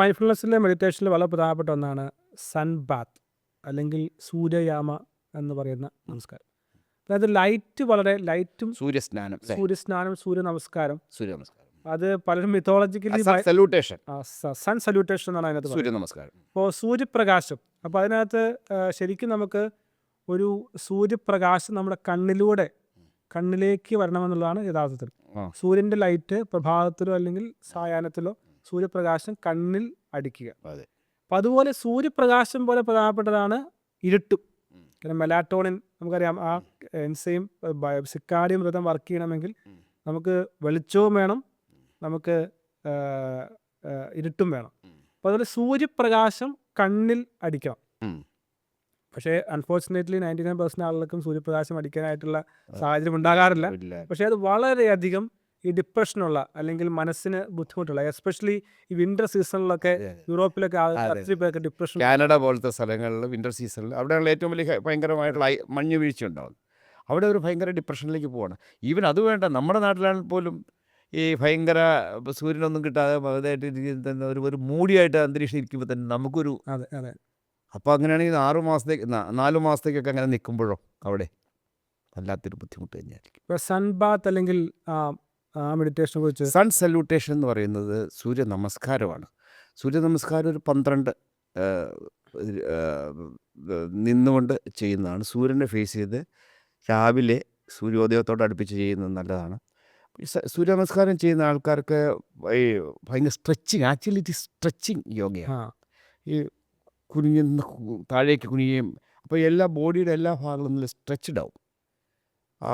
മൈൻഡ്ഫുൾനെസ്സിലെ മെഡിറ്റേഷനിൽ വളരെ പ്രധാനപ്പെട്ട ഒന്നാണ് സൺ ബാത്ത് അല്ലെങ്കിൽ സൂര്യയാമ എന്ന് പറയുന്ന നമസ്കാരം. അതായത് ലൈറ്റ് വളരെ ലൈറ്റും സൂര്യസ്നാനം? സൂര്യസ്നാനം സൂര്യ നമസ്കാരം സൂര്യ നമസ്കാരം അത് പലരും മിത്തോളജിക്കലി സല്യൂട്ടേഷൻ സൺ സല്യൂട്ടേഷൻ എന്നാണ് അതിനകത്ത് സൂര്യ നമസ്കാരം അപ്പോൾ സൂര്യപ്രകാശം. അപ്പോൾ അതിനകത്ത് ശരിക്കും നമുക്ക് ഒരു സൂര്യപ്രകാശം നമ്മുടെ കണ്ണിലൂടെ കണ്ണിലേക്ക് വരണമെന്നുള്ളതാണ് യഥാർത്ഥത്തിൽ. സൂര്യന്റെ ലൈറ്റ് പ്രഭാതത്തിലോ അല്ലെങ്കിൽ സായാഹ്നത്തിലോ സൂര്യപ്രകാശം കണ്ണിൽ അടിക്കുക. അതെ. അപ്പം അതുപോലെ സൂര്യപ്രകാശം പോലെ പ്രധാനപ്പെട്ടതാണ് ഇരുട്ടും. കാരണം മെലാറ്റോണിൻ നമുക്കറിയാം ആ എൻസൈം സിക്കാഡിയം വ്രതം വർക്ക് ചെയ്യണമെങ്കിൽ നമുക്ക് വെളിച്ചവും വേണം നമുക്ക് ഇരുട്ടും വേണം. അപ്പം അതുപോലെ സൂര്യപ്രകാശം കണ്ണിൽ അടിക്കണം. പക്ഷേ അൺഫോർച്ചുനേറ്റ്ലി നയന്റി നയൻ പെർസെന്റ് ആളുകൾക്കും സൂര്യപ്രകാശം അടിക്കാനായിട്ടുള്ള സാഹചര്യം ഉണ്ടാകാറില്ല. പക്ഷേ അത് വളരെയധികം ഈ ഡിപ്രഷനുള്ള അല്ലെങ്കിൽ മനസ്സിന് ബുദ്ധിമുട്ടുള്ള എസ്പെഷ്യലി ഈ വിന്റർ സീസണിലൊക്കെ. യൂറോപ്പിലൊക്കെ ഒത്തിരി പേർക്ക് ഡിപ്രഷൻ കാനഡ പോലത്തെ സ്ഥലങ്ങളിൽ വിന്റർ സീസണിൽ അവിടെയുള്ള ഏറ്റവും വലിയ ഭയങ്കരമായിട്ടുള്ള മഞ്ഞ് വീഴ്ച ഉണ്ടാവും. അവിടെ ഒരു ഭയങ്കര ഡിപ്രഷനിലേക്ക് പോവാണ്. ഈവൻ അത് വേണ്ട നമ്മുടെ നാട്ടിലാണെങ്കിൽ പോലും ഈ ഭയങ്കര സൂര്യനൊന്നും കിട്ടാതെ അതായിട്ട് ഇരിക്കുന്ന ഒരു ഒരു മൂടിയായിട്ട് അന്തരീക്ഷം ഇരിക്കുമ്പോൾ തന്നെ നമുക്കൊരു അതെ അതെ. അപ്പോൾ അങ്ങനെയാണെങ്കിൽ ആറു മാസത്തേക്ക് നാലു നാല് മാസത്തേക്കൊക്കെ അങ്ങനെ നിൽക്കുമ്പോഴോ അവിടെ? വല്ലാത്തൊരു ബുദ്ധിമുട്ട് തന്നെയായിരിക്കും. ഇപ്പോൾ സൺബാത്ത് അല്ലെങ്കിൽ ആ മെഡിറ്റേഷനെ കുറിച്ച്. സൺ സല്യൂട്ടേഷൻ എന്ന് പറയുന്നത് സൂര്യ നമസ്കാരമാണ്. സൂര്യ നമസ്കാരം ഒരു പന്ത്രണ്ട് നിന്നുകൊണ്ട് ചെയ്യുന്നതാണ്. സൂര്യനെ ഫേസ് ചെയ്ത് രാവിലെ സൂര്യോദയത്തോട് അടുപ്പിച്ച് ചെയ്യുന്നത് നല്ലതാണ്. സൂര്യ നമസ്കാരം ചെയ്യുന്ന ആൾക്കാർക്ക് ഈ ഭയങ്കര സ്ട്രെച്ചിങ് ആക്ച്വലി ഇറ്റ് സ്ട്രെച്ചിങ് യോഗയാണ് ഈ കുനിയുന്ന കു- താഴേക്ക് കുനിയുകയും അപ്പോൾ എല്ലാ ബോഡിയുടെ എല്ലാ ഭാഗങ്ങളും നല്ല സ്ട്രെച്ച്ഡ് ആവും. ആ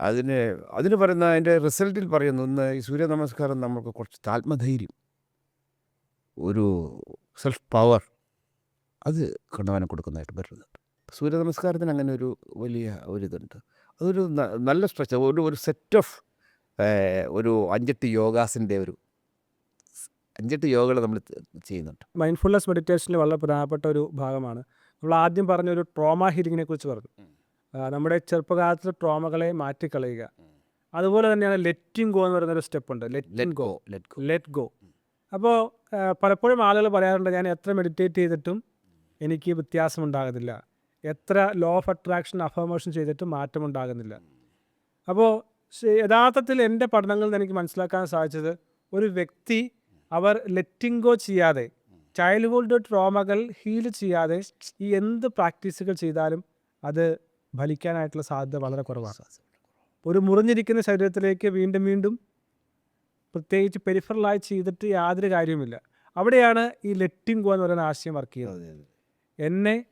അതിന് അതിന് പറയുന്ന അതിന്റെ റിസൾട്ടിൽ പറയുന്ന ഒന്ന് ഈ സൂര്യ നമസ്കാരം നമുക്ക് കുറച്ച് ആത്മധൈര്യം ഒരു സെൽഫ് പവർ അത് കൊണ്ടുപോകാൻ കൊടുക്കുന്നതായിട്ട് വരുന്നുണ്ട്. സൂര്യ നമസ്കാരത്തിന് അങ്ങനെ ഒരു വലിയ ഒരിതുണ്ട്. അതൊരു നല്ല സ്ട്രെച്ച് ഒരു ഒരു സെറ്റ് ഓഫ് ഒരു അഞ്ചെട്ട് യോഗാസിന്റെ ഒരു അഞ്ചെട്ട് യോഗകൾ നമ്മൾ ചെയ്യുന്നുണ്ട്. മൈൻഡ്ഫുൾനെസ് മെഡിറ്റേഷനിൽ വളരെ പ്രധാനപ്പെട്ട ഒരു ഭാഗമാണ്. നമ്മൾ ആദ്യം പറഞ്ഞ ഒരു ട്രോമ ഹീലിങ്ങിനെ കുറിച്ച് പറഞ്ഞു. നമ്മുടെ ചെറുപ്പകാലത്തെ ട്രോമകളെ മാറ്റിക്കളയുക. അതുപോലെ തന്നെയാണ് ലെറ്റിംഗ് ഗോ എന്ന് പറയുന്ന ഒരു സ്റ്റെപ്പ് ഉണ്ട്. Letting let go go let go let go അപ്പോൾ പലപ്പോഴും ആളുകൾ പറയാറുണ്ട് ഞാൻ എത്ര മെഡിറ്റേറ്റ് ചെയ്തിട്ടും എനിക്ക് വ്യത്യാസം ഉണ്ടാകുന്നില്ല. എത്ര ലോ ഓഫ് അട്രാക്ഷൻ അഫർമേഷൻ ചെയ്തിട്ടും മാറ്റം ഉണ്ടാകുന്നില്ല. അപ്പോൾ യഥാർത്ഥത്തിൽ എന്റെ പഠനങ്ങളിൽ നിന്ന് എനിക്ക് മനസ്സിലാക്കാൻ സാധിച്ചത് ഒരു വ്യക്തി അവർ ലെറ്റിംഗ് ഗോ ചെയ്യാതെ ചൈൽഡ്ഹുഡ് ട്രോമകൾ ഹീൽ ചെയ്യാതെ ഈ എന്ത് പ്രാക്ടീസുകൾ ചെയ്താലും അത് ഫലിക്കാനായിട്ടുള്ള സാധ്യത വളരെ കുറവാണ്. ഒരു മുറിഞ്ഞിരിക്കുന്ന ശരീരത്തിലേക്ക് വീണ്ടും വീണ്ടും പ്രത്യേകിച്ച് പെരിഫറലായി ചെയ്തിട്ട് യാതൊരു കാര്യവുമില്ല. അവിടെയാണ് ഈ ലെറ്റിംഗ് ഗോ എന്ന് പറയുന്ന ആശയം വർക്ക് ചെയ്യുന്നത്. എന്നെ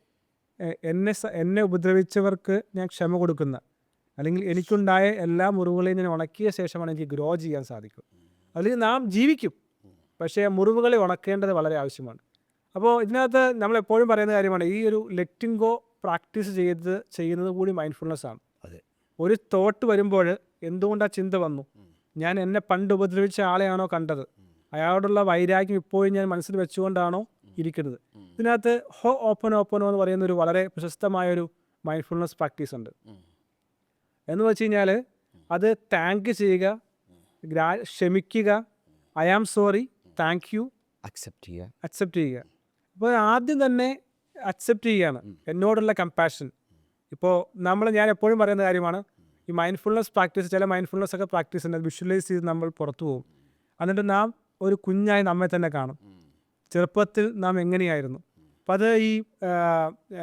എന്നെ എന്നെ ഉപദ്രവിച്ചവർക്ക് ഞാൻ ക്ഷമ കൊടുക്കുന്ന അല്ലെങ്കിൽ എനിക്കുണ്ടായ എല്ലാ മുറിവുകളെയും ഞാൻ ഉണക്കിയ ശേഷമാണ് എനിക്ക് ഗ്രോ ചെയ്യാൻ സാധിക്കും അല്ലെങ്കിൽ നാം ജീവിക്കും. പക്ഷേ മുറിവുകളെ ഉണക്കേണ്ടത് വളരെ ആവശ്യമാണ്. അപ്പോൾ ഇതിനകത്ത് നമ്മൾ എപ്പോഴും പറയുന്ന കാര്യമാണ് ഈ ഒരു ലെറ്റിംഗ് ഗോ പ്രാക്ടീസ് ചെയ്ത് ചെയ്യുന്നത് കൂടി മൈൻഡ്ഫുൾനെസ് ആണ്. അതെ. ഒരു തോട്ട് വരുമ്പോൾ എന്തുകൊണ്ട് ആ ചിന്ത വന്നു? ഞാൻ എന്നെ പണ്ട് ഉപദ്രവിച്ച ആളെയാണോ കണ്ടത്? അയാളോടുള്ള വൈരാഗ്യം ഇപ്പോഴും ഞാൻ മനസ്സിൽ വെച്ചുകൊണ്ടാണോ ഇരിക്കുന്നത്? ഇതിനകത്ത് ഹോ ഓപ്പൺ ഓപ്പണോ എന്ന് പറയുന്ന ഒരു വളരെ പ്രശസ്തമായ ഒരു മൈൻഡ്ഫുൾനെസ് പ്രാക്ടീസ് ഉണ്ട് എന്ന് വെച്ച് കഴിഞ്ഞാൽ അത് താങ്ക് ചെയ്യുക ഗ്രാ ക്ഷമിക്കുക I am sorry thank you accept ചെയ്യുക. അക്സെപ്റ്റ് ചെയ്യുക. അപ്പോൾ ആദ്യം തന്നെ അക്സെപ്റ്റ് ചെയ്യുകയാണ് എന്നോടുള്ള കമ്പാഷൻ ഇപ്പോൾ നമ്മൾ ഞാൻ എപ്പോഴും പറയുന്ന കാര്യമാണ് ഈ മൈൻഡ്ഫുൾനെസ് പ്രാക്ടീസ് ചില മൈൻഡ്ഫുൾനെസ് ഒക്കെ പ്രാക്ടീസ് ഉണ്ട്. വിഷ്വലൈസ് ചെയ്ത് നമ്മൾ പുറത്തു പോകും. എന്നിട്ട് നാം ഒരു കുഞ്ഞായി നമ്മെ തന്നെ കാണും. ചെറുപ്പത്തിൽ നാം എങ്ങനെയായിരുന്നു? അപ്പം അത് ഈ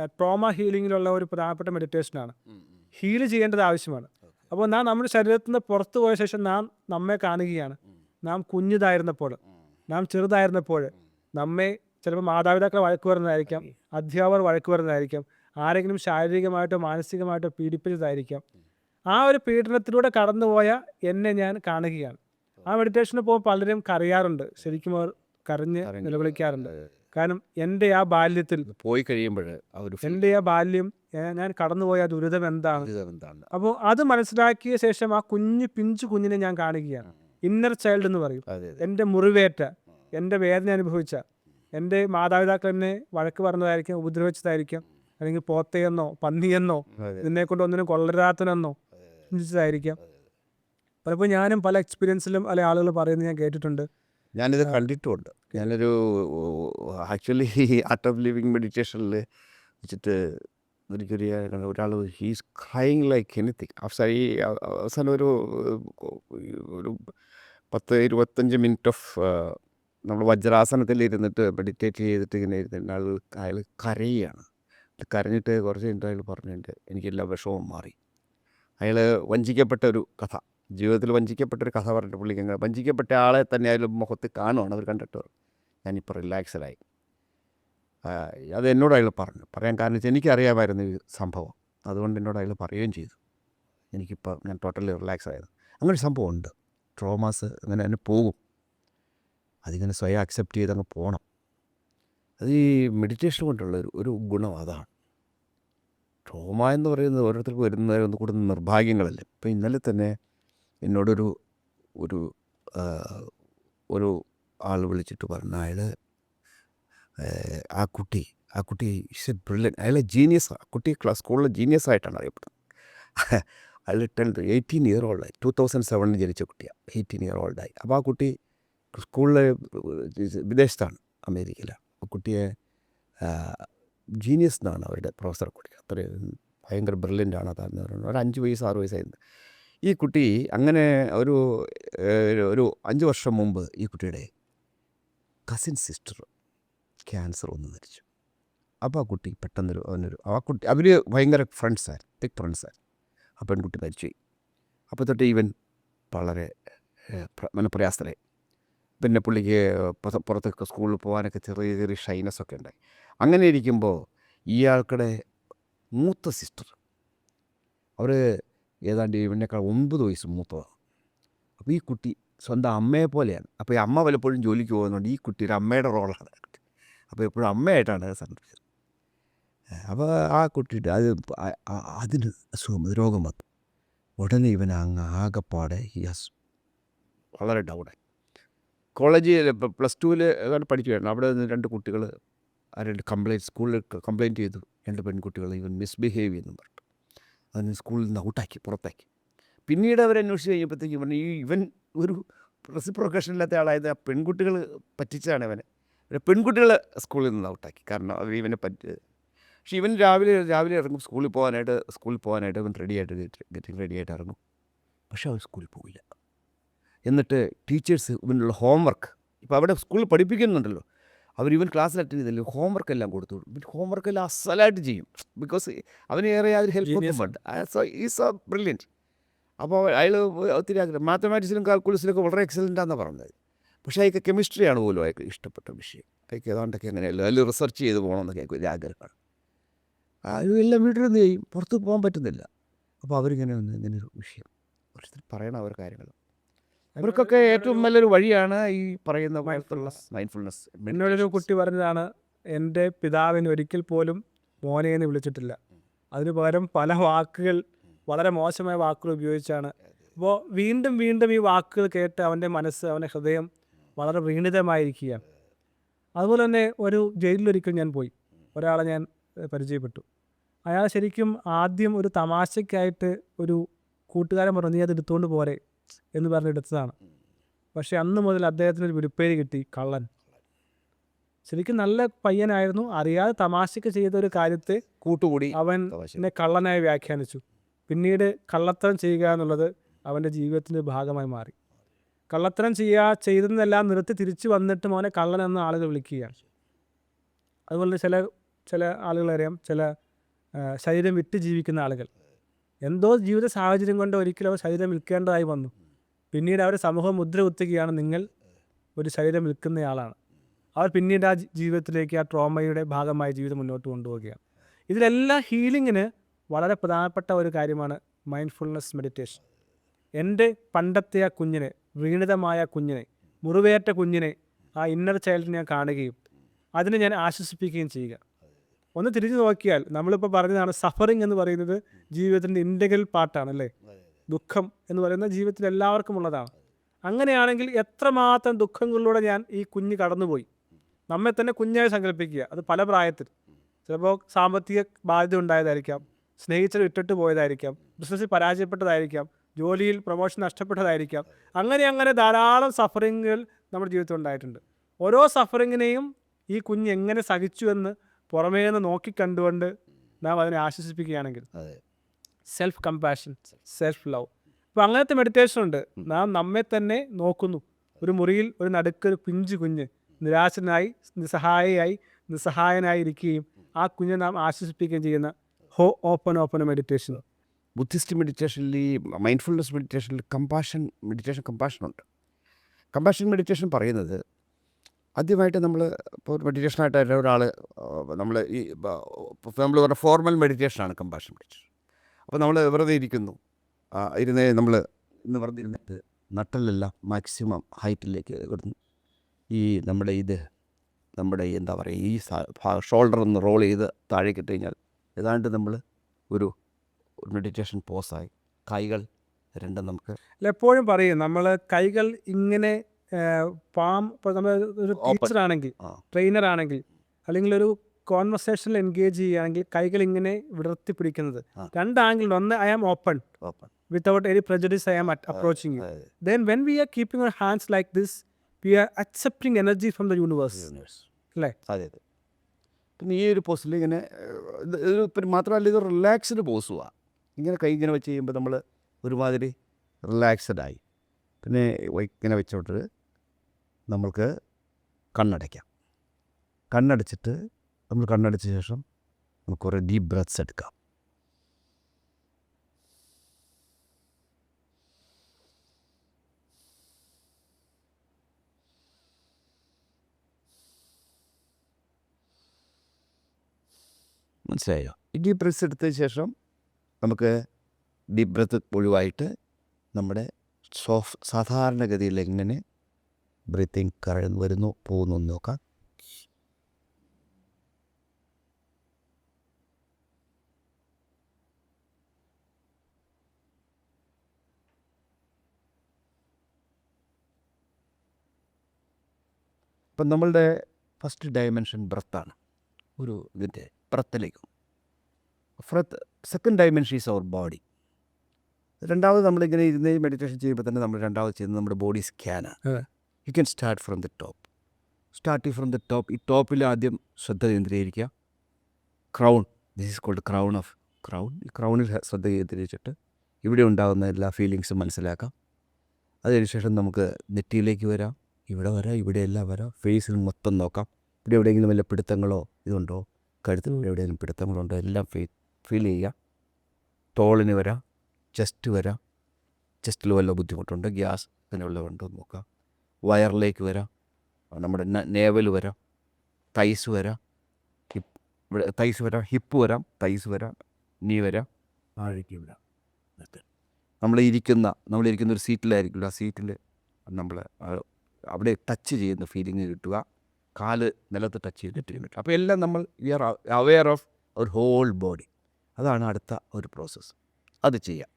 ട്രോമ ഹീലിങ്ങിലുള്ള ഒരു പ്രധാനപ്പെട്ട മെഡിറ്റേഷനാണ് ഹീൽ ചെയ്യേണ്ടത് ആവശ്യമാണ്. അപ്പോൾ നാം നമ്മുടെ ശരീരത്തിൽ നിന്ന് പുറത്തു പോയ ശേഷം നാം നമ്മെ കാണുകയാണ്. നാം കുഞ്ഞിതായിരുന്നപ്പോൾ നാം ചെറുതായിരുന്നപ്പോൾ നമ്മെ ചിലപ്പോൾ മാതാപിതാക്കൾ വഴക്ക് വരുന്നതായിരിക്കാം അധ്യാപകർ വഴക്ക് വരുന്നതായിരിക്കാം ആരെങ്കിലും ശാരീരികമായിട്ടോ മാനസികമായിട്ടോ പീഡിപ്പിച്ചതായിരിക്കാം. ആ ഒരു പീഡനത്തിലൂടെ കടന്നുപോയ എന്നെ ഞാൻ കാണുകയാണ്. ആ മെഡിറ്റേഷന് പോകുമ്പോൾ പലരും കരയാറുണ്ട്. ശരിക്കും അവർ കരഞ്ഞ്. നിലവിളിക്കാറുണ്ട്. കാരണം എന്റെ ആ ബാല്യത്തിൽ പോയി കഴിയുമ്പോൾ എന്റെ ആ ബാല്യം ഞാൻ കടന്നുപോയ ദുരിതം എന്താണ്? അപ്പോൾ അത് മനസ്സിലാക്കിയ ശേഷം ആ കുഞ്ഞു പിഞ്ചു കുഞ്ഞിനെ ഞാൻ കാണുകയാണ്. ഇന്നർ ചൈൽഡ് എന്ന് പറയും. എന്റെ മുറിവേറ്റ എന്റെ വേദന അനുഭവിച്ച എന്റെ മാതാപിതാക്കൾ എന്നെ വഴക്ക് പറഞ്ഞതായിരിക്കും ഉപദ്രവിച്ചതായിരിക്കും. അല്ലെങ്കിൽ പോത്തയെന്നോ പന്നിയെന്നോ. നിന്നെ കൊണ്ട് ഒന്നിനും കൊള്ളരാത്തനെന്നോ ചിന്തിച്ചതായിരിക്കാം. പലപ്പോൾ ഞാനും പല എക്സ്പീരിയൻസിലും പല ആളുകൾ പറയുന്നത് ഞാൻ കേട്ടിട്ടുണ്ട്. ഞാനിത് കണ്ടിട്ടുമുണ്ട്. ഞാനൊരു ആക്ച്വലി ആർട്ട് ഓഫ് ലിവിങ് മെഡിറ്റേഷനിൽ വെച്ചിട്ട് കണ്ട ഒരാൾ ഹീസ് ക്രൈങ് ലൈക്ക് എനിത്തിങ് അവസാനം ഈ അവ- അവസാനം ഒരു ഒരു പത്ത് ഇരുപത്തഞ്ച് മിനിറ്റ് ഓഫ് നമ്മൾ വജ്രാസനത്തിൽ ഇരുന്നിട്ട് മെഡിറ്റേറ്റ് ചെയ്തിട്ട് ഇങ്ങനെ ഇരുന്നിട്ട് ആൾ അയാൾ കരയുകയാണ് കരഞ്ഞിട്ട് കുറച്ച് കഴിഞ്ഞിട്ട് അയാൾ പറഞ്ഞിട്ടുണ്ട് എനിക്കെല്ലാ വിഷമവും മാറി. അയാൾ വഞ്ചിക്കപ്പെട്ട ഒരു കഥ. ജീവിതത്തിൽ വഞ്ചിക്കപ്പെട്ട ഒരു കഥ പറഞ്ഞിട്ട് പുള്ളിക്ക് വഞ്ചിക്കപ്പെട്ട ആളെ തന്നെ അയാൾ മുഖത്ത് കാണുവാണ് അവർ കണ്ടിട്ട് ഞാനിപ്പോൾ റിലാക്സ്ഡായി. അത് എന്നോട് അയാൾ പറഞ്ഞു. പറയാൻ കാരണം വെച്ചാൽ എനിക്കറിയാമായിരുന്നു ഈ സംഭവം. അതുകൊണ്ട് എന്നോട് അയാൾ പറയുകയും ചെയ്തു. എനിക്കിപ്പോൾ ഞാൻ ടോട്ടലി റിലാക്സ് ആയത് അങ്ങനെ ഒരു സംഭവം ഉണ്ട് ട്രോമാസ് അങ്ങനെ തന്നെ പോകും. അതിങ്ങനെ സ്വയം അക്സെപ്റ്റ് ചെയ്ത് അങ്ങ് പോകണം അത് ഈ മെഡിറ്റേഷൻ കൊണ്ടുള്ള ഒരു ഒരു ഗുണം അതാണ്. ട്രോമ എന്ന് പറയുന്നത് ഓരോരുത്തർക്ക് വരുന്ന ഒന്ന് കൂടുന്ന നിർഭാഗ്യങ്ങളല്ലേ? ഇപ്പം ഇന്നലെ തന്നെ എന്നോടൊരു ഒരു ഒരു ആൾ വിളിച്ചിട്ട് പറഞ്ഞു. അയാൾ ആ കുട്ടി ആ കുട്ടി ഇസ് ബ്രില്യൻ അയാളെ ജീനിയസ് ആ. കുട്ടി ക്ലാസ് സ്കൂളിലെ ജീനിയസ് ആയിട്ടാണ് അറിയപ്പെടുന്നത്. അയാൾ ടെൻത്ത് എയ്റ്റീൻ ഇയർ ഓൾഡായി ടു തൗസൻഡ് സെവനിൽ ജനിച്ച കുട്ടിയാണ്. എയ്റ്റീൻ ഇയർ ഓൾഡായി അപ്പോൾ ആ കുട്ടി സ്കൂളിൽ വിദേശത്താണ് അമേരിക്കയിലാണ്. കുട്ടിയെ ജീനിയസ് എന്നാണ് അവരുടെ പ്രൊഫസർ കുട്ടി. അത്രയും ഭയങ്കര ബ്രില്യന്റ് ആണ് അതാന്ന് പറയുന്നത്. ഒരു അഞ്ച് വയസ്സ് ആറ് വയസ്സായിരുന്നു ഈ കുട്ടി അങ്ങനെ ഒരു ഒരു അഞ്ച് വർഷം മുമ്പ് ഈ കുട്ടിയുടെ കസിൻ സിസ്റ്റർ ക്യാൻസർ ഒന്ന് മരിച്ചു. അപ്പോൾ ആ കുട്ടി പെട്ടെന്നൊരു അവനൊരു ആ കുട്ടി അവർ ഭയങ്കര ഫ്രണ്ട്സായിരുന്നു തിക് ഫ്രണ്ട്സായിരുന്നു ആ പെൺകുട്ടി മരിച്ചു അപ്പോൾ തൊട്ട് ഈവൻ വളരെ മനപ്രയാസത്തിലായി. പിന്നെ പുള്ളിക്ക് പുറത്ത് പുറത്തൊക്കെ സ്കൂളിൽ പോകാനൊക്കെ ചെറിയ ചെറിയ ഷൈനസ് ഒക്കെ ഉണ്ടായി. അങ്ങനെ ഇരിക്കുമ്പോൾ ഇയാൾക്കടെ മൂത്ത സിസ്റ്റർ അവർ ഏതാണ്ട് ഇവനേക്കാൾ ഒമ്പത് വയസ്സ് മൂത്തതാണ് അപ്പോൾ ഈ കുട്ടി സ്വന്തം അമ്മയെ പോലെയാണ്. അപ്പോൾ ഈ അമ്മ പലപ്പോഴും ജോലിക്ക് പോകുന്നുണ്ട് ഈ കുട്ടി ഒരു അമ്മയുടെ റോളാണ് അപ്പോൾ എപ്പോഴും അമ്മയായിട്ടാണ് സന്ദർശിച്ചത് അപ്പോൾ ആ കുട്ടിയുടെ അത് അതിന് അസുഖം രോഗം വന്നു. ഉടനെ ഇവൻ അങ്ങ് ആകെപ്പാടെ അസ് വളരെ ഡൗണായി കോളേജിൽ പ്ലസ് ടുവിൽ ഏതാണ്ട് പഠിക്കുകയായിരുന്നു അവിടെ നിന്ന് രണ്ട് കുട്ടികൾ രണ്ട് കംപ്ലയിന്റ് സ്കൂളിൽ കംപ്ലയിന്റ് ചെയ്തു. രണ്ട് പെൺകുട്ടികൾ ഇവൻ മിസ്ബിഹേവ് ചെയ്യുന്നു പറഞ്ഞു. അതിന് സ്കൂളിൽ നിന്ന് ഔട്ടാക്കി പുറത്താക്കി. പിന്നീട് അവർ അന്വേഷിച്ച് കഴിഞ്ഞപ്പോഴത്തേക്ക് പറഞ്ഞു ഈ ഇവൻ ഒരു റെസിപ്രൊക്കേഷൻ ഇല്ലാത്ത ആളായത് ആ പെൺകുട്ടികൾ പറ്റിച്ചാണ് ഇവനെ. ഒരു പെൺകുട്ടികൾ സ്കൂളിൽ നിന്ന് ഔട്ടാക്കി. കാരണം അവർ ഇവനെ പറ്റി പക്ഷേ ഇവൻ രാവിലെ രാവിലെ ഇറങ്ങും. സ്കൂളിൽ പോകാനായിട്ട് സ്കൂളിൽ പോകാനായിട്ട് ഇവൻ റെഡിയായിട്ട് ഗെറ്റിംഗ് റെഡി ആയിട്ട് ഇറങ്ങും. പക്ഷേ അവൻ സ്കൂളിൽ പോയില്ല എന്നിട്ട് ടീച്ചേഴ്സ് ഇവനുള്ള ഹോംവർക്ക് ഇപ്പോൾ അവിടെ സ്കൂളിൽ പഠിപ്പിക്കുന്നുണ്ടല്ലോ. അവർ ഇവൻ ക്ലാസ്സിൽ അറ്റൻഡ് ചെയ്തില്ല ഹോംവർക്ക് എല്ലാം കൊടുത്തു വിടും. ഹോംവർക്ക് എല്ലാം അസലായിട്ട് ചെയ്യും. ബിക്കോസ് അവന് ഏറെ യാതൊരു ഹെൽപ്പ് ഒന്നും Genius. വേണ്ട. ഈസ് എ ബ്രില്യന്റ് അപ്പോൾ അയാൾ ഒത്തിരി ആഗ്രഹം. മാത്തമാറ്റിക്സിലും കാൽക്കുലസിലൊക്കെ വളരെ എക്സലന്റാണെന്ന് പറഞ്ഞത്. പക്ഷേ അയാൾക്ക് കെമിസ്ട്രിയാണ് പോലും അയാൾക്ക് ഇഷ്ടപ്പെട്ട വിഷയം. അയാൾക്ക് ഏതാണ്ടൊക്കെ എങ്ങനെയല്ലോ അതിൽ റിസർച്ച് ചെയ്ത് പോകണമെന്നൊക്കെ അയാൾക്ക് ഒരു ആഗ്രഹമാണ്. അയ്യോ എല്ലാം വീട്ടിൽ നിന്ന് ചെയ്യും. പുറത്ത് പോകാൻ പറ്റുന്നില്ല. അപ്പോൾ അവരിങ്ങനെ ഒന്ന് ഇങ്ങനെ ഒരു വിഷയം ഓരോരുത്തർ പറയണം അവർ കാര്യങ്ങൾ അവർക്കൊക്കെ ഏറ്റവും നല്ലൊരു വഴിയാണ് ഈ പറയുന്ന മൈൻഡ്ഫുൾനെസ് മൈൻഡ്ഫുൾനെസ് എന്നൊരു കുട്ടി പറഞ്ഞതാണ് എന്റെ പിതാവിന് ഒരിക്കൽ പോലും മോനെ എന്ന് വിളിച്ചിട്ടില്ല. അതിന് പകരം പല വാക്കുകൾ വളരെ മോശമായ വാക്കുകൾ ഉപയോഗിച്ചാണ്. അപ്പോൾ വീണ്ടും വീണ്ടും ഈ വാക്കുകൾ കേട്ട് അവന്റെ മനസ്സ് അവന്റെ ഹൃദയം വളരെ വീണിതമായിരിക്കുകയാണ് അതുപോലെ തന്നെ ഒരു ജയിലിലൊരിക്കൽ ഞാൻ പോയി. ഒരാളെ ഞാൻ പരിചയപ്പെട്ടു. അയാൾ ശരിക്കും ആദ്യം ഒരു തമാശയ്ക്കായിട്ട് ഒരു കൂട്ടുകാരൻ പറഞ്ഞു നീ അത് എടുത്തുകൊണ്ട് പോരെ. എന്ന് പറഞ്ഞെടുത്തതാണ്. പക്ഷേ അന്ന് മുതൽ അദ്ദേഹത്തിന് ഒരു വിളിപ്പേര് കിട്ടി കള്ളൻ. ശരിക്കും നല്ല പയ്യനായിരുന്നു. അറിയാതെ തമാശക്ക് ചെയ്ത ഒരു കാര്യത്തെ കൂട്ടുകൂടി. എന്നെ കള്ളനായി വ്യാഖ്യാനിച്ചു. പിന്നീട് കള്ളത്തരം ചെയ്യുക എന്നുള്ളത് അവന്റെ ജീവിതത്തിന്റെ ഭാഗമായി മാറി. കള്ളത്തരം ചെയ്യുക ചെയ്തതെല്ലാം നിർത്തി തിരിച്ചു വന്നിട്ട് മോനെ കള്ളൻ എന്ന ആളുകൾ വിളിക്കുകയാണ്. അതുപോലെ ചില ചില ആളുകളറിയാം ചില ശരീരം വിറ്റ് ജീവിക്കുന്ന ആളുകൾ. എന്തോ ജീവിത സാഹചര്യം കൊണ്ട് ഒരിക്കലും അവർ ശരീരം വിൽക്കേണ്ടതായി വന്നു. പിന്നീട് അവർ സമൂഹം മുദ്ര കുത്തുകയാണ് നിങ്ങൾ ഒരു ശരീരം വിൽക്കുന്നയാളാണ്. അവർ പിന്നീട് ആ ജീവിതത്തിലേക്ക് ആ ട്രോമയുടെ ഭാഗമായി ജീവിതം മുന്നോട്ട് കൊണ്ടുപോവുകയാണ്. ഇതിലെല്ലാം ഹീലിങ്ങിന് വളരെ പ്രധാനപ്പെട്ട ഒരു കാര്യമാണ് മൈൻഡ്ഫുൾനെസ് മെഡിറ്റേഷൻ. എന്റെ പണ്ടത്തെ ആ കുഞ്ഞിനെ വീണിതമായ കുഞ്ഞിനെ മുറിവേറ്റ കുഞ്ഞിനെ ആ ഇന്നർ ചൈൽഡിനെ ഞാൻ കാണുകയും അതിനെ ഞാൻ ആശ്വസിപ്പിക്കുകയും ചെയ്യുക. ഒന്ന് തിരിഞ്ഞു നോക്കിയാൽ നമ്മളിപ്പോൾ പറഞ്ഞതാണ് സഫറിങ് എന്ന് പറയുന്നത് ജീവിതത്തിന്റെ ഇന്റഗ്രൽ പാർട്ടാണ് അല്ലേ? ദുഃഖം എന്ന് പറയുന്നത് ജീവിതത്തിൽ എല്ലാവർക്കും ഉള്ളതാണ്. അങ്ങനെയാണെങ്കിൽ എത്രമാത്രം ദുഃഖങ്ങളിലൂടെ ഞാൻ ഈ കുഞ്ഞ് കടന്നുപോയി? നമ്മെ തന്നെ കുഞ്ഞായി സങ്കല്പിക്കുക. അത് പല പ്രായത്തിൽ. ചിലപ്പോൾ സാമ്പത്തിക ബാധ്യത ഉണ്ടായതായിരിക്കാം. സ്നേഹിച്ചത് ഇട്ടിട്ട് പോയതായിരിക്കാം. ബിസിനസ്സിൽ പരാജയപ്പെട്ടതായിരിക്കാം. ജോലിയിൽ പ്രൊമോഷൻ നഷ്ടപ്പെട്ടതായിരിക്കാം. അങ്ങനെ അങ്ങനെ ധാരാളം സഫറിങ്ങുകൾ നമ്മുടെ ജീവിതത്തിൽ ഉണ്ടായിട്ടുണ്ട്. ഓരോ സഫറിങ്ങിനെയും ഈ കുഞ്ഞ് എങ്ങനെ സഹിച്ചു എന്ന് പുറമേ നിന്ന് നോക്കിക്കണ്ടുകൊണ്ട് നാം അതിനെ ആശ്വസിപ്പിക്കുകയാണെങ്കിൽ സെൽഫ് കമ്പാഷൻ സെൽഫ് ലവ് അപ്പോൾ അങ്ങനത്തെ മെഡിറ്റേഷൻ ഉണ്ട്. നാം നമ്മെ തന്നെ നോക്കുന്നു. ഒരു മുറിയിൽ ഒരു നടുക്ക് ഒരു പിഞ്ചു കുഞ്ഞ് നിരാശനായി നിസ്സഹായയായി നിസ്സഹായനായി ഇരിക്കുകയും ആ കുഞ്ഞിനെ നാം ആശ്വസിപ്പിക്കുകയും ചെയ്യുന്ന ഹോ ഓപ്പൺ ഓപ്പൺ മെഡിറ്റേഷൻ ബുദ്ധിസ്റ്റ് മെഡിറ്റേഷനിൽ ഈ മൈൻഡ്ഫുൾനെസ് മെഡിറ്റേഷനിൽ കമ്പാഷൻ മെഡിറ്റേഷൻ കമ്പാഷൻ ഉണ്ട്. കമ്പാഷൻ മെഡിറ്റേഷൻ പറയുന്നത് ആദ്യമായിട്ട് നമ്മൾ ഇപ്പോൾ മെഡിറ്റേഷനായിട്ട് ഒരാൾ നമ്മൾ ഈ നമ്മൾ പറഞ്ഞ ഫോർമൽ മെഡിറ്റേഷനാണ് കമ്പാഷൻ മെഡിറ്റേഷൻ അപ്പോൾ നമ്മൾ വെറുതെ ഇരിക്കുന്നു. ഇരുന്നേ നമ്മൾ ഇന്ന് വെറുതെ ഇരുന്നിട്ട് നട്ടലെല്ലാം മാക്സിമം ഹൈറ്റിലേക്ക് വരുന്നു ഈ നമ്മുടെ ഇത് നമ്മുടെ എന്താ പറയുക ഈ ഷോൾഡർ ഒന്ന് റോൾ ചെയ്ത് താഴേക്ക് ഇട്ട് കഴിഞ്ഞാൽ ഏതാണ്ട് നമ്മൾ ഒരു മെഡിറ്റേഷൻ പോസായി കൈകൾ രണ്ടും നമുക്ക് എപ്പോഴും പറയും നമ്മൾ കൈകൾ ഇങ്ങനെ പാം ഇപ്പോൾ നമ്മൾ ഒരു ടീച്ചറാണെങ്കിൽ ടീച്ചർ ആണെങ്കിൽ ട്രെയിനർ ആണെങ്കിൽ അല്ലെങ്കിൽ ഒരു കോൺവെർസേഷനിൽ എൻഗേജ് ചെയ്യുകയാണെങ്കിൽ കൈകൾ ഇങ്ങനെ വിടർത്തി പിടിക്കുന്നത്. രണ്ട് ആംഗിൾ ഒന്ന് I am open. Open without any prejudice I am approaching you then when we are keeping our hands like this we are accepting energy from the universe. അല്ലേ? അതെ അതെ. പിന്നെ ഈ ഒരു പോസ്റ്റിൽ ഇങ്ങനെ ഇത് മാത്രമല്ല ഇത് റിലാക്സ്ഡ് പോസുമാണ് ഇങ്ങനെ കൈ ഇങ്ങനെ വെച്ച് കഴിയുമ്പോൾ നമ്മൾ ഒരുമാതിരി റിലാക്സ്ഡ് ആയി. പിന്നെ വൈ- ഇങ്ങനെ വെച്ചോട്ട് നമ്മൾക്ക് കണ്ണടയ്ക്കാം. കണ്ണടച്ചിട്ട് നമ്മൾ കണ്ണടച്ച ശേഷം നമുക്ക് കുറേ ഡീപ്പ് ബ്രത്ത്സ് എടുക്കാം. മനസ്സിലായോ? ഈ ഡീപ്പ് ബ്രത്ത്സ് എടുത്തതിന് ശേഷം നമുക്ക് ഡീപ്പ് ബ്രത്ത് ഒഴിവായിട്ട് നമ്മുടെ സോഫ് സാധാരണഗതിയിൽ എങ്ങനെ ബ്രീത്തിങ് കറന്ന് വരുന്നു. പോകുന്നു. നോക്കാം. ഇപ്പം നമ്മളുടെ ഫസ്റ്റ് ഡയമെൻഷൻ ബ്രത്താണ് ഒരു ഇതിന്റെ ബ്രത്തിലേക്ക് ഫ്രത്ത് second dimension is our body രണ്ടാമത് നമ്മളിങ്ങനെ ഇരുന്ന് മെഡിറ്റേഷൻ ചെയ്യുമ്പോൾ തന്നെ നമ്മൾ രണ്ടാമത് ചെയ്യുന്നത് നമ്മുടെ body സ്കാനാണ്. You can start from the top start from the top ഈ ടോപ്പിൽ ആദ്യം ശ്രദ്ധ കേന്ദ്രീകരിക്കുക. Crown this is called crown of crown ഈ ക്രൗണിൽ ശ്രദ്ധ കേന്ദ്രീകരിച്ചിട്ട് ഇവിടെ ഉണ്ടാകുന്ന എല്ലാ ഫീലിങ്സും മനസ്സിലാക്കാം. അതിനുശേഷം നമുക്ക് നെറ്റിയിലേക്ക് വരാം. ഇവിടെ വരാം. ഇവിടെ എല്ലാം വരാം. ഫേസിൽ മൊത്തം നോക്കാം. ഇവിടെ എവിടെയെങ്കിലും വല്ല പിടുത്തങ്ങളോ ഇതുണ്ടോ? കഴുത്തിൽ എവിടെയെങ്കിലും പിടുത്തങ്ങളുണ്ടോ എല്ലാം ഫീ ഫീൽ ചെയ്യുക. തോളിന് വരാം. ചെസ്റ്റ് വരാം. ചെസ്റ്റിൽ വല്ല ബുദ്ധിമുട്ടുണ്ടോ? ഗ്യാസ് അങ്ങനെ നോക്കാം. വയറിലേക്ക് വരാം. നമ്മുടെ നേവൽ വരാം. തൈസ് വരാം. ഹിപ്പ് ഇവിടെ തൈസ് വരാം. ഹിപ്പ് വരാം. തൈസ് വരാം. നീ വരാം. താഴേക്ക് വരാം. നമ്മൾ ഇരിക്കുന്ന നമ്മളിരിക്കുന്ന ഒരു സീറ്റിലായിരിക്കില്ല ആ സീറ്റിൽ നമ്മൾ അവിടെ ടച്ച് ചെയ്യുന്ന ഫീലിംഗ് കിട്ടുക. കാൽ നിലത്ത് ടച്ച് ചെയ്തിട്ട് കിട്ടുക. അപ്പോൾ എല്ലാം നമ്മൾ വി ആർ അവെയർ ഓഫ് ഒരു ഹോൾ ബോഡി അതാണ് അടുത്ത ഒരു പ്രോസസ്സ് അത് ചെയ്യാം.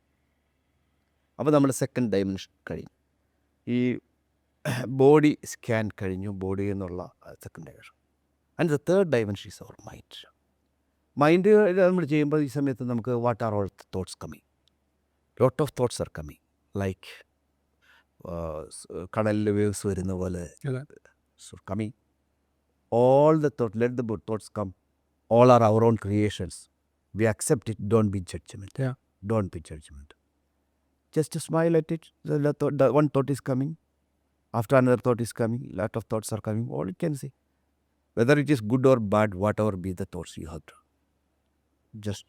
അപ്പോൾ നമ്മൾ സെക്കൻഡ് ഡയമെൻഷൻ കഴിഞ്ഞു ഈ ബോഡി സ്കാൻ കഴിഞ്ഞു ബോഡി എന്നുള്ള second dimension and the third dimension is our mind mind നമ്മൾ ചെയ്യുമ്പോൾ ഈ സമയത്ത് നമുക്ക് what are all thoughts coming lot of thoughts are coming like കടലിൽ വേവ്സ് വരുന്ന പോലെ. Coming all the thought let the thoughts come all are our own creations we accept it don't be judgement don't be judgement just smile at it one thought is thought- After another thought is coming, lot of thoughts are coming. All you can see. Whether it is good or bad, whatever be the thoughts you have to. Just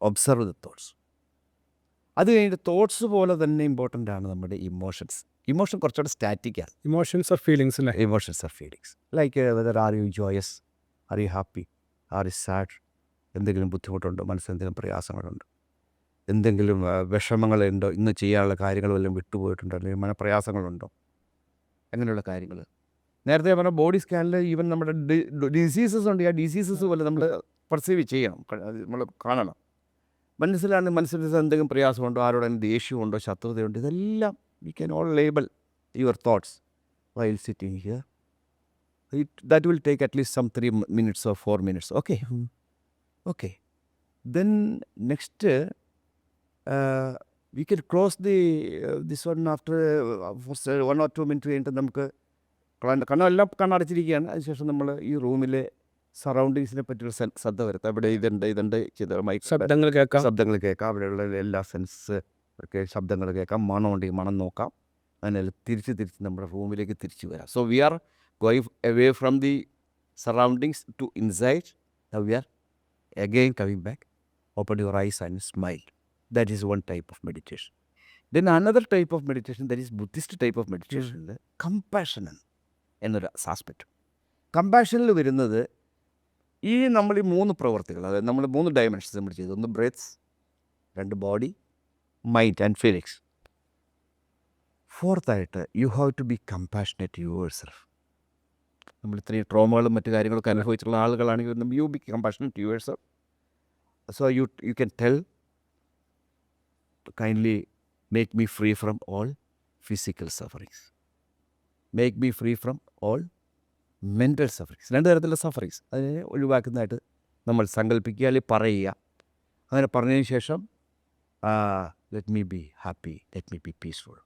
observe the thoughts അത് കഴിഞ്ഞിട്ട് thoughts പോലെ തന്നെ important ആണ് നമ്മുടെ emotions emotion കുറച്ചുകൂടെ സ്റ്റാറ്റിക്കാണ് emotions of feelings അല്ലേ? Emotions are feelings like whether are you joyous are you happy are you sad എന്തെങ്കിലും ബുദ്ധിമുട്ടുണ്ടോ? മനസ്സിൽ എന്തെങ്കിലും പ്രയാസങ്ങളുണ്ടോ? എന്തെങ്കിലും വിഷമങ്ങളുണ്ടോ? ഇന്ന് ചെയ്യാനുള്ള കാര്യങ്ങൾ വല്ലതും വിട്ടുപോയിട്ടുണ്ടോ? അല്ലെങ്കിൽ മനപ്രയാസങ്ങളുണ്ടോ? അങ്ങനെയുള്ള കാര്യങ്ങൾ നേരത്തെ പറഞ്ഞ ബോഡി സ്കാനിൽ ഈവൻ നമ്മുടെ ഡിസീസസ് ഉണ്ട്. ആ ഡിസീസസ് പോലെ നമ്മൾ പെർസീവ് ചെയ്യണം. നമ്മൾ കാണണം. മനസ്സിലാണ് മനസ്സിൽ എന്തെങ്കിലും പ്രയാസമുണ്ടോ? ആരോടെങ്കിലും ദേഷ്യമുണ്ടോ? ശത്രുതയുണ്ടോ? ഇതെല്ലാം we can all label your thoughts while sitting here it that will take at least some three minutes m- four minutes okay okay then Okay. We can close the this one after one or two minute കഴിഞ്ഞിട്ട് നമുക്ക് കണ്ണ് കണ്ണെല്ലാം കണ്ണടച്ചിരിക്കുകയാണ്. അതിനുശേഷം നമ്മൾ ഈ റൂമിലെ സറൗണ്ടിങ്സിനെ പറ്റിയുള്ള sense ശ്രദ്ധ വരുത്താം. ഇവിടെ ഇതുണ്ട് ഇതുണ്ട് ചെയ്ത മൈക്ക് ശബ്ദങ്ങൾ കേൾക്കാം. ശബ്ദങ്ങൾ കേൾക്കാം. അവിടെയുള്ള എല്ലാ സെൻസ് ഒക്കെ ശബ്ദങ്ങൾ കേൾക്കാം. മണം ഉണ്ടെങ്കിൽ മണം നോക്കാം. അതിനാൽ തിരിച്ച് തിരിച്ച് നമ്മുടെ റൂമിലേക്ക് തിരിച്ചു വരാം. So we are going away from the surroundings to inside we are again coming back open your eyes and smile that is one type of meditation then another type of meditation is is Buddhist type of മെഡിറ്റേഷനിൽ compassion എന്നൊരു aspect കമ്പാഷനിൽ വരുന്നത് ഈ നമ്മൾ ഈ മൂന്ന് പ്രവർത്തികൾ അതായത് നമ്മൾ മൂന്ന് ഡയമെൻഷൻസ് നമ്മൾ ചെയ്തു. ഒന്ന് ബ്രെത്ത്സ് രണ്ട് body mind and feelings ഫോർത്തായിട്ട് you have to be compassionate yourself നമ്മൾ ഇത്രയും ട്രോമകളും മറ്റു കാര്യങ്ങളൊക്കെ അനുഭവിച്ചിട്ടുള്ള ആളുകളാണെങ്കിൽ you be compassionate yourself so you you can tell kindly make me free from all physical sufferings make me free from all mental sufferings രണ്ട് തരത്തിലുള്ള sufferings അതിനെ ഒഴിവാക്കുന്നതായിട്ട് നമ്മൾ സങ്കല്പിക്കുക അല്ലെങ്കിൽ പറയുക. അങ്ങനെ പറഞ്ഞതിന് ശേഷം let me be happy let me be peaceful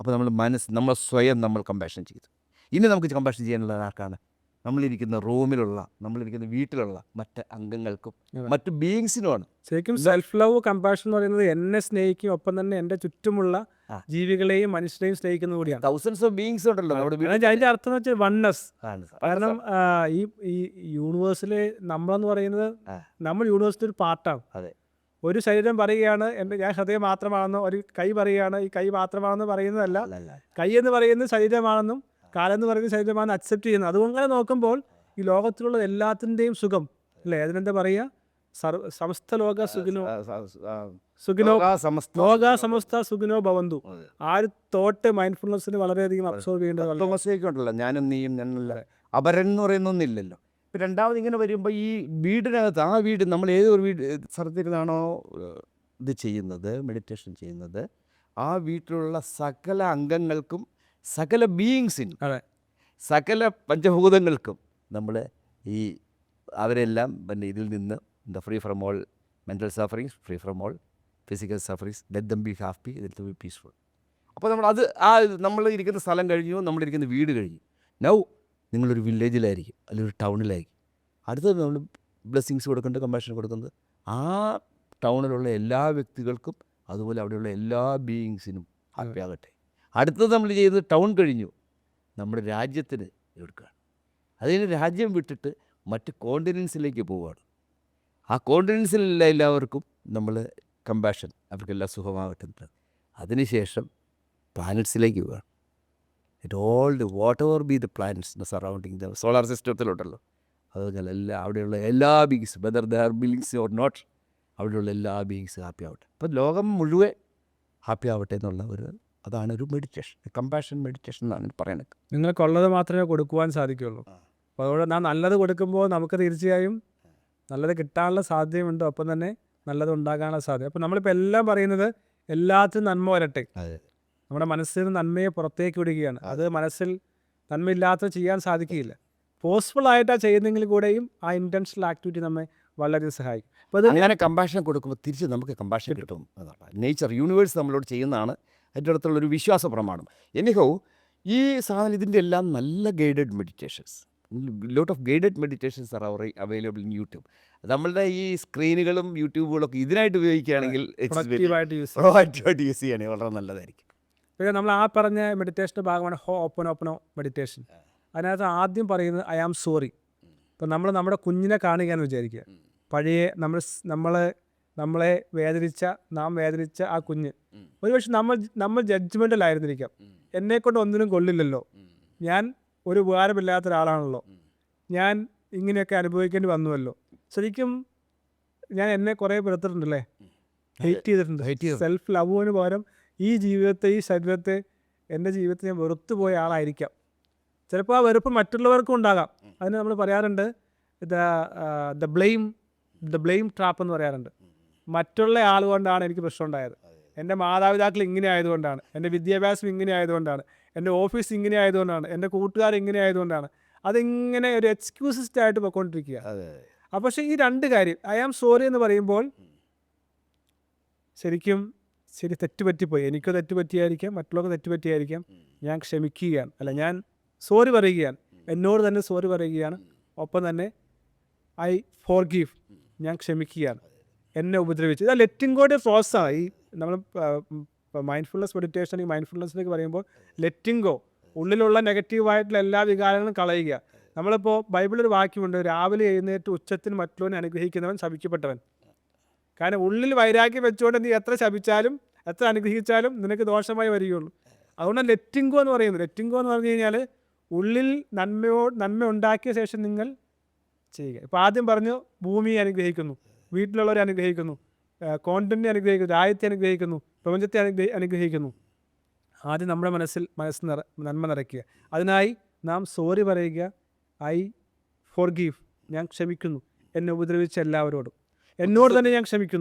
അപ്പോൾ നമ്മൾ മനസ്സ് നമ്മൾ സ്വയം നമ്മൾ കമ്പാഷൻ ചെയ്തു. ഇനി നമുക്ക് കമ്പാഷൻ ചെയ്യാനുള്ള ആർക്കാണ്? നമ്മളിരിക്കുന്ന റൂമിലുള്ള നമ്മളിരിക്കുന്ന വീട്ടിലുള്ള മറ്റ് അംഗങ്ങൾക്കും മറ്റു ബീങ്സിനുമാണ് ശരിക്കും സെൽഫ് ലവ് കമ്പാഷൻ എന്ന് പറയുന്നത് എന്നെ സ്നേഹിക്കും ഒപ്പം തന്നെ എന്റെ ചുറ്റുമുള്ള. ജീവികളെയും മനുഷ്യരെയും സ്നേഹിക്കുന്നത് കൂടിയാണ്. തൗസൻഡ്സ് ഓഫ് ബീയിങ്സ് ഉണ്ടല്ലോ അതിന്റെ അർത്ഥം വെച്ചാൽ വണ്ണസ് കാരണം ഈ ഈ യൂണിവേഴ്സിലെ നമ്മളെന്ന് പറയുന്നത് നമ്മൾ യൂണിവേഴ്സിന്റെ ഒരു പാർട്ടാണ് അതെ. ഒരു ശരീരം പറയുകയാണ് എന്റെ ഞാൻ ഹൃദയം മാത്രമാണെന്നും ഒരു കൈ പറയുകയാണ് ഈ കൈ മാത്രമാണെന്ന് പറയുന്നതല്ല. കൈ എന്ന് പറയുന്നത് ശരീരമാണെന്നും കാലെന്ന് പറയുന്നത് ശരീരമാണ് അക്സെപ്റ്റ് ചെയ്യുന്നത് അതുകൊണ്ട് നോക്കുമ്പോൾ ഈ ലോകത്തിലുള്ള എല്ലാത്തിന്റെയും സുഖം അല്ലേ? അതിനെന്താ പറയുക? സർവ സമസ്ത ലോക സുഖിനോ സുഖിനോ ലോക സമസ്ത സുഖിനോ ഭവന്തു. ആ ഒരു തോട്ട് മൈൻഡ്ഫുൾനെസ്സിന് വളരെയധികം അബ്സോർവ് ചെയ്യേണ്ടത് ഉണ്ടല്ലോ. ഞാനും നീയും ഞാനല്ല അപരൻ എന്ന് പറയുന്നൊന്നില്ലല്ലോ ഇപ്പം രണ്ടാമത് ഇങ്ങനെ വരുമ്പോൾ ഈ വീടിനകത്ത് ആ വീട് നമ്മൾ ഏതൊരു വീട് സ്ഥലത്തിരുന്നാണോ ഇത് ചെയ്യുന്നത് മെഡിറ്റേഷൻ ചെയ്യുന്നത് ആ വീട്ടിലുള്ള സകല അംഗങ്ങൾക്കും സകല ബീയിങ്സിനും. സകല പഞ്ചഭൂതങ്ങൾക്കും നമ്മൾ ഈ അവരെല്ലാം പിന്നെ ഇതിൽ നിന്ന് എന്താ free from all mental sufferings free from all physical sufferings let them be happy let be peaceful അപ്പോൾ നമ്മൾ അത് ആ നമ്മൾ ഇരിക്കുന്ന സ്ഥലം കഴിഞ്ഞു നമ്മളിരിക്കുന്ന വീട് കഴിഞ്ഞു. നൗ നിങ്ങളൊരു വില്ലേജിലായിരിക്കും അല്ലെങ്കിൽ ഒരു ടൗണിലായിരിക്കും അടുത്തത് നമ്മൾ ബ്ലെസ്സിങ്സ് കൊടുക്കേണ്ടത് കമ്പാഷൻ കൊടുക്കുന്നത് ആ ടൗണിലുള്ള എല്ലാ വ്യക്തികൾക്കും അതുപോലെ അവിടെയുള്ള എല്ലാ ബീയിങ്സിനും ഹാപ്പി ആകട്ടെ. അടുത്തത് നമ്മൾ ചെയ്യുന്നത് ടൗൺ കഴിഞ്ഞു. നമ്മുടെ രാജ്യത്തിന് എടുക്കുകയാണ് അതിന് രാജ്യം വിട്ടിട്ട് മറ്റ് കോണ്ടിനൻസിലേക്ക് പോവുകയാണ്. ആ കോണ്ടിനൻസിലുള്ള എല്ലാവർക്കും നമ്മൾ കമ്പാഷൻ അവർക്കെല്ലാം സുഖമാകട്ടെ. അതിനുശേഷം പ്ലാനറ്റ്സിലേക്ക് പോവുകയാണ്. It all the whatever be the planets surrounding the solar സിസ്റ്റത്തിലുണ്ടല്ലോ അതുപോലെ എല്ലാ അവിടെയുള്ള എല്ലാ beings whether the are or not അവിടെയുള്ള എല്ലാ ബീങ്സ് ഹാപ്പി ആവട്ടെ. അപ്പോൾ ലോകം മുഴുവൻ ഹാപ്പി ആവട്ടെ എന്നുള്ള ഒരു അതാണ് ഒരു മെഡിറ്റേഷൻ കമ്പാഷൻ മെഡിറ്റേഷൻ എന്നാണ് പറയുന്നത്. നിങ്ങൾക്കുള്ളത് മാത്രമേ കൊടുക്കുവാൻ സാധിക്കുകയുള്ളൂ അപ്പോൾ അതുകൊണ്ട് നാം നല്ലത് കൊടുക്കുമ്പോൾ നമുക്ക് തീർച്ചയായും നല്ലത് കിട്ടാനുള്ള സാധ്യതയുണ്ട്. ഒപ്പം തന്നെ നല്ലത് ഉണ്ടാകാനുള്ള സാധ്യത. അപ്പോൾ നമ്മളിപ്പോൾ എല്ലാം പറയുന്നത് എല്ലാത്തിനും നന്മ വരട്ടെ. അതെ. നമ്മുടെ മനസ്സിൽ നിന്ന് നന്മയെ പുറത്തേക്ക് വിടുകയാണ്. അത് മനസ്സിൽ നന്മയില്ലാത്ത ചെയ്യാൻ സാധിക്കുകയില്ല. പോസിബിൾ ആയിട്ടാണ് ചെയ്യുന്നെങ്കിൽ കൂടെയും ആ ഇന്റൻഷണൽ ആക്ടിവിറ്റി നമ്മെ വളരെ സഹായിക്കും. അപ്പോൾ അത് അങ്ങനെ കമ്പാഷൻ കൊടുക്കുമ്പോൾ തിരിച്ച് നമുക്ക് കമ്പാഷൻ കിട്ടും. നേച്ചർ യൂണിവേഴ്സ് നമ്മളോട് ചെയ്യുന്നതാണ്. അതിന്റെ അടുത്തുള്ളൊരു വിശ്വാസ പ്രമാണം എനിഹോ ഈ സാധനം ഇതിന്റെ എല്ലാം നല്ല guided meditations. Lot of guided meditations are our available in YouTube. നമ്മളുടെ ഈ സ്ക്രീനുകളും യൂട്യൂബുകളൊക്കെ ഇതിനായിട്ട് ഉപയോഗിക്കുകയാണെങ്കിൽ പ്രൊഡക്റ്റീവായിട്ട് യൂസ് ചെയ്യും. പ്രോആക്റ്റീവായിട്ട് യൂസ് ചെയ്യുകയാണെങ്കിൽ വളരെ നല്ലതായിരിക്കും. പിന്നെ നമ്മൾ ആ പറഞ്ഞ മെഡിറ്റേഷന്റെ ഭാഗമാണ് ഹോ ഓപ്പൺ ഓപ്പണോ മെഡിറ്റേഷൻ അതിനകത്ത് ആദ്യം പറയുന്നത് ഐ ആം സോറി ഇപ്പം നമ്മൾ നമ്മുടെ കുഞ്ഞിനെ കാണുകയെന്ന് വിചാരിക്കുക. പഴയ നമ്മൾ സ്- നമ്മളെ വേദനിച്ച നാം വേദനിച്ച ആ കുഞ്ഞ്. ഒരുപക്ഷെ നമ്മൾ നമ്മൾ ജഡ്ജ്മെന്റിലായിരുന്നിരിക്കാം എന്നെ കൊണ്ട് ഒന്നിനും കൊള്ളില്ലല്ലോ. ഞാൻ ഒരു ഉപകാരമില്ലാത്ത ഒരാളാണല്ലോ. ഞാൻ ഇങ്ങനെയൊക്കെ അനുഭവിക്കേണ്ടി വന്നുവല്ലോ. ശരിക്കും ഞാൻ എന്നെ കുറേ പെടുത്തിട്ടുണ്ടല്ലേ? ഹെയ്റ്റ് ചെയ്തിട്ടുണ്ട്. സെൽഫ് ലവിന് പകരം ഈ ജീവിതത്തെ ഈ ശരീരത്തെ എന്റെ ജീവിതത്തെ ഞാൻ വെറുത്തു പോയ ആളായിരിക്കാം. ചിലപ്പോൾ ആ വെറുപ്പ് മറ്റുള്ളവർക്കും ഉണ്ടാകാം. അതിന് നമ്മൾ പറയാറുണ്ട് the the blame the blame trap എന്ന് പറയാറുണ്ട്. മറ്റുള്ള ആളുകൊണ്ടാണ് എനിക്ക് പ്രശ്നം ഉണ്ടായത് എന്റെ മാതാപിതാക്കൾ ഇങ്ങനെ ആയതുകൊണ്ടാണ്. എന്റെ വിദ്യാഭ്യാസം ഇങ്ങനെ ആയതുകൊണ്ടാണ്. എന്റെ ഓഫീസ് ഇങ്ങനെ ആയതുകൊണ്ടാണ്. എന്റെ കൂട്ടുകാർ ഇങ്ങനെ ആയതുകൊണ്ടാണ്. അതിങ്ങനെ ഒരു എക്സ്ക്യൂസിസ്റ്റ് ആയിട്ട് പോയിക്കൊണ്ടിരിക്കുക. ആ പക്ഷേ ഈ രണ്ട് കാര്യം ഐ ആം സോറി എന്ന് പറയുമ്പോൾ ശരിക്കും ശരി തെറ്റ് പറ്റിപ്പോയി എനിക്ക് തെറ്റ് പറ്റിയായിരിക്കാം മറ്റുള്ളവർക്ക് തെറ്റ് പറ്റിയായിരിക്കാം ഞാൻ ക്ഷമിക്കുകയാണ്. അല്ല ഞാൻ സോറി പറയുകയാണ്. എന്നോട് തന്നെ സോറി പറയുകയാണ്. ഒപ്പം തന്നെ ഐ ഫോർ ഗീവ് ഞാൻ ക്ഷമിക്കുകയാണ്. എന്നെ ഉപദ്രവിച്ചു. ലെറ്റിംഗ് ഗോയുടെ പ്രോസസ്സാണ് ഈ നമ്മൾ മൈൻഡ്ഫുൾനെസ് മെഡിറ്റേഷൻ ഈ എന്നൊക്കെ പറയുമ്പോൾ ലെറ്റിംഗ് ഗോ ഉള്ളിലുള്ള നെഗറ്റീവായിട്ടുള്ള എല്ലാ വികാരങ്ങളും കളയുക. നമ്മളിപ്പോൾ ബൈബിളൊരു വാക്യമുണ്ട് രാവിലെ എഴുന്നേറ്റ് ഉച്ചത്തിന് മറ്റുള്ളവനെ അനുഗ്രഹിക്കുന്നവൻ ശപിക്കപ്പെട്ടവൻ. കാരണം ഉള്ളിൽ വൈരാഗ്യം വെച്ചുകൊണ്ട് നീ എത്ര ശപിച്ചാലും എത്ര അനുഗ്രഹിച്ചാലും നിനക്ക് ദോഷമായി വരികയുള്ളൂ. അതുകൊണ്ട് ലെറ്റിംഗോ എന്ന് പറയുന്നത്. ലെറ്റിംഗോ എന്ന് പറഞ്ഞു കഴിഞ്ഞാൽ ഉള്ളിൽ നന്മയോ നന്മ ഉണ്ടാക്കിയ ശേഷം നിങ്ങൾ ചെയ്യുക. ഇപ്പോൾ ആദ്യം പറഞ്ഞു ഭൂമിയെ അനുഗ്രഹിക്കുന്നു. വീട്ടിലുള്ളവരെ അനുഗ്രഹിക്കുന്നു. കോണ്ടന്റിനെ അനുഗ്രഹിക്കുന്നു രാജ്യത്തെ അനുഗ്രഹിക്കുന്നു പ്രപഞ്ചത്തെ അനുഗ്രഹി അനുഗ്രഹിക്കുന്നു. ആദ്യം നമ്മുടെ മനസ്സിൽ മനസ്സ് നിറ നന്മ നിറയ്ക്കുക. അതിനായി നാം സോറി പറയുക. ഐ ഫോർ ഗീവ് ഞാൻ ക്ഷമിക്കുന്നു. എന്നെ ഉപദ്രവിച്ച എല്ലാവരോടും. എന്നോട് തന്നെ ഞാൻ ക്ഷമിക്കുന്നു.